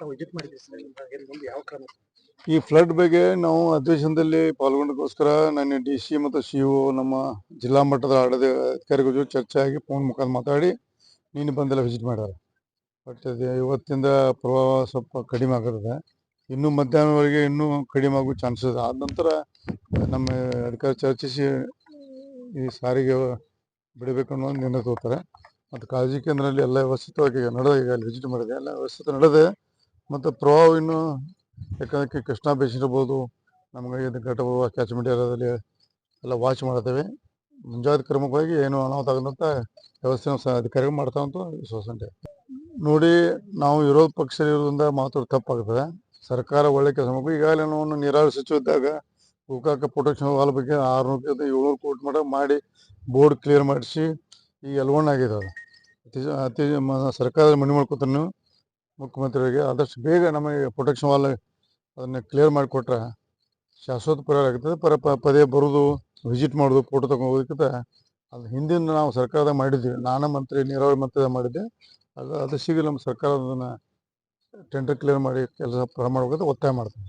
ಮಾಡಿದ್ರಿ ಈ ಫ್ಲಡ್ ಬಗ್ಗೆ ನಾವು ಅಧಿವೇಶನದಲ್ಲಿ ಪಾಲ್ಗೊಂಡಕ್ಕೋಸ್ಕರ ನನ್ನ ಡಿ ಸಿ ಮತ್ತು ಸಿ ನಮ್ಮ ಜಿಲ್ಲಾ ಮಟ್ಟದ ಆಡಳಿತ ಅಧಿಕಾರಿಗಳ ಜೊತೆ ಚರ್ಚೆ ಆಗಿ ಫೋನ್ ಮುಖಾಂತರ ಮಾತಾಡಿ ನೀನು ಬಂದೆಲ್ಲ ವಿಸಿಟ್ ಮಾಡ್ಯಾರ ಬಟ್ ಅದು ಇವತ್ತಿಂದ ಪ್ರವಾಹ ಸ್ವಲ್ಪ ಕಡಿಮೆ ಆಗಿರುತ್ತೆ ಇನ್ನೂ ಮಧ್ಯಾಹ್ನವರೆಗೆ ಇನ್ನೂ ಕಡಿಮೆ ಆಗೋ ಚಾನ್ಸಸ್ ಆದ ನಂತರ ನಮ್ಮ ಅಧಿಕಾರಿ ಚರ್ಚಿಸಿ ಈ ಸಾರಿಗೆ ಬಿಡಬೇಕು ಅನ್ನೋ ನಿರ್ಣಯ ತಗೋತಾರೆ. ಮತ್ತು ಕಾಳಜಿ ಕೇಂದ್ರದಲ್ಲಿ ಎಲ್ಲ ವ್ಯವಸ್ಥಿತವಾಗಿ ನಡೆದ, ಈಗ ಅಲ್ಲಿ ವಿಸಿಟ್ ಮಾಡಿದೆ, ಎಲ್ಲ ವ್ಯವಸ್ಥಿತ ನಡೆದೆ. ಮತ್ತು ಪ್ರಭಾವ ಇನ್ನು ಯಾಕಂದ್ರೆ ಕೃಷ್ಣ ಬೇಸ್ ಇರ್ಬೋದು, ನಮಗೆ ಇದು ಘಟ ಕ್ಯಾಚ್ ಮೀಡಿಯಾದಲ್ಲಿ ಎಲ್ಲ ವಾಚ್ ಮಾಡ್ತೇವೆ. ಮುಂಜಾಗ್ರತಾ ಕ್ರಮವಾಗಿ ಏನು ಅನಾಹುತ ಆಗದಂತ ವ್ಯವಸ್ಥೆ ಅಧಿಕಾರಿಗಳು ಮಾಡ್ತಾವಂತ ವಿಶ್ವಾಸ ಉಂಟು ನೋಡಿ, ನಾವು ವಿರೋಧ ಪಕ್ಷ ಇರೋದ್ರಿಂದ ಮಾತ್ರ ತಪ್ಪಾಗ್ತದೆ. ಸರ್ಕಾರ ಒಳ್ಳೆ ಕೆಲಸ ಮಾಡಬೇಕು. ಈಗಾಗಲೇ ನಾವು ನೀರಾವರಿ ಸಚಿವ ಇದ್ದಾಗ ಗೋಕಾಕ ಪ್ರೊಟೆಕ್ಷನ್ ವಾಲ್ ಬಗ್ಗೆ ಆರುನೂರಕ್ಕಿಂತ ಏಳ್ನೂರು ಕೋಟಿ ಮಾಡ ಮಾಡಿ ಬೋರ್ಡ್ ಕ್ಲಿಯರ್ ಮಾಡಿಸಿ ಈ ಎಲ್ವಣ್ಣ ಆಗಿದೆ ಅದು ಅತಿ ಅತಿ ಸರ್ಕಾರದ ಮನೆ ಮಾಡ್ಕೋತಾನೆ ಮುಖ್ಯಮಂತ್ರಿಯವರಿಗೆ ಆದಷ್ಟು ಬೇಗ ನಮಗೆ ಪ್ರೊಟೆಕ್ಷನ್ ವಾಲ್ ಅದನ್ನ ಕ್ಲಿಯರ್ ಮಾಡಿಕೊಟ್ರೆ ಶಾಶ್ವತ ಪರಿಹಾರ ಆಗ್ತದೆ ಪರ ಪದೇ ಬರೋದು ವಿಸಿಟ್ ಮಾಡೋದು ಫೋಟೋ ತಗೊಂಡೋಗೋದಕ್ಕಿಂತ ಅದು ಹಿಂದಿನ ನಾವು ಸರ್ಕಾರದ ಮಾಡಿದ್ವಿ. ನಾನು ಮಂತ್ರಿ, ನೀರಾವರಿ ಮಂತ್ರಿ ಮಾಡಿದ್ದೆ. ಅದು ಅದು ಸಿಗಿ ನಮ್ಮ ಸರ್ಕಾರ ಅದನ್ನು ಟೆಂಡರ್ ಕ್ಲಿಯರ್ ಮಾಡಿ ಕೆಲಸ ಪ್ರಾರಂಭ ಮಾಡಬೇಕಂತ ಒತ್ತಾಯ ಮಾಡ್ತೀನಿ.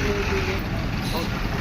Thank you.